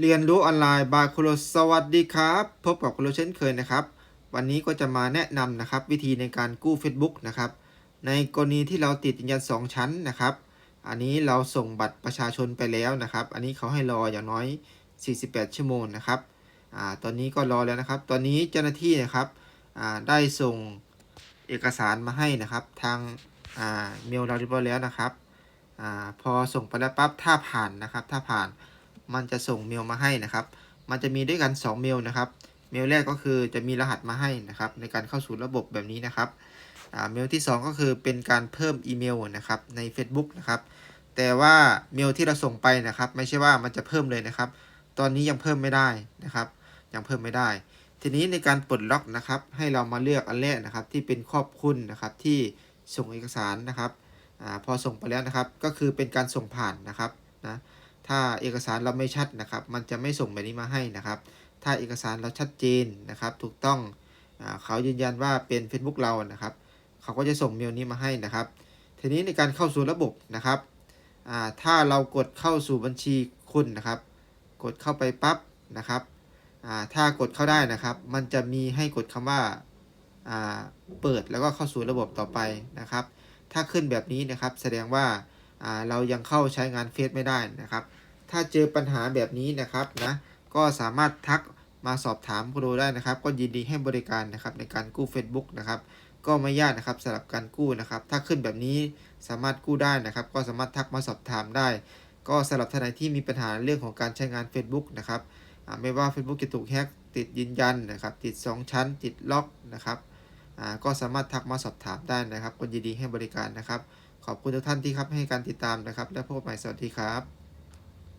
เรียนรู้ออนไลน์บายคุโรสวัสดีครับ พบกับคุโรเช่นเคยนะครับ วันนี้ก็จะมาแนะนำนะครับ วิธีในการกู้ Facebook นะครับ ในกรณีที่เราติดยืนยัน 2 ชั้นนะครับ อันนี้เราส่งบัตรประชาชนไปแล้วนะครับ อันนี้เขาให้รออย่างน้อย 48 ชั่วโมงนะครับอ่าตอนนี้ก็รอแล้วนะครับ ตอนนี้เจ้าหน้าที่นะครับอ่าได้ส่งเอกสารมาให้นะครับ ทางอ่าเมลเราเรียบร้อยแล้วนะครับอาพอส่งไปแล้วปั๊บถ้าผ่านนะครับ ถ้าผ่าน มันจะส่งเมลมาให้นะครับ มันจะมีด้วยกัน 2 เมลนะครับ เมลแรกก็คือจะมีรหัสมาให้นะครับ ในการเข้าสู่ระบบแบบนี้นะครับเมลที่ 2 ก็คือเป็นการเพิ่มอีเมลนะครับใน Facebook นะครับ แต่ว่าเมลที่เราส่งไปนะครับ ไม่ใช่ว่ามันจะเพิ่มเลยนะครับ ตอนนี้ยังเพิ่มไม่ได้นะครับ ยังเพิ่มไม่ได้ ทีนี้ในการปลดล็อกนะครับ ให้เรามาเลือกอันแรกนะครับ ที่เป็นครอบคุณนะครับที่ส่งเอกสารนะครับอพอส่งไปแล้วนะครับ ก็คือเป็นการส่งผ่านนะครับ ถ้าเอกสารเราไม่ชัดนะครับ มันจะไม่ส่งแบบนี้มาให้นะครับ ถ้าเอกสารเราชัดเจนนะครับ ถูกต้องอเขายืนยันว่าเป็น Facebook เรานะครับ เขาก็จะส่งเมลนี้มาให้นะครับ ทีนี้ในการเข้าสู่ระบบนะครับถ้าเรากดเข้าสู่บัญชีคุณนะครับ กดเข้าไปปั๊บนะครับถ้ากดเข้าได้นะครับ มันจะมีให้กดคำว่าอ่าเปิดแล้วก็เข้าสู่ระบบต่อไปนะครับ ถ้าขึ้นแบบนี้นะครับ แสดงว่า เรายังเข้าใช้งานเฟซไม่ได้นะครับ ถ้าเจอปัญหาแบบนี้นะครับนะก็สามารถทักมาสอบถามครูได้นะครับ ก็ยินดีให้บริการนะครับในการกู้ Facebook นะครับ ก็ไม่ยากนะครับสำหรับการกู้นะครับ ถ้าขึ้นแบบนี้สามารถกู้ได้นะครับ ก็สามารถทักมาสอบถามได้ ก็สำหรับท่านไหนที่มีปัญหาเรื่องของการใช้งาน Facebook นะครับไม่ว่า Facebook จะถูกแฮกติดยืนยันนะครับ ติด 2 ชั้น ติดล็อกนะครับ ก็สามารถทักมาสอบถามได้นะครับก็ยินดีให้บริการนะครับ ขอบคุณทุกท่านที่ครับให้การติดตามนะครับ และพบใหม่สวัสดีครับ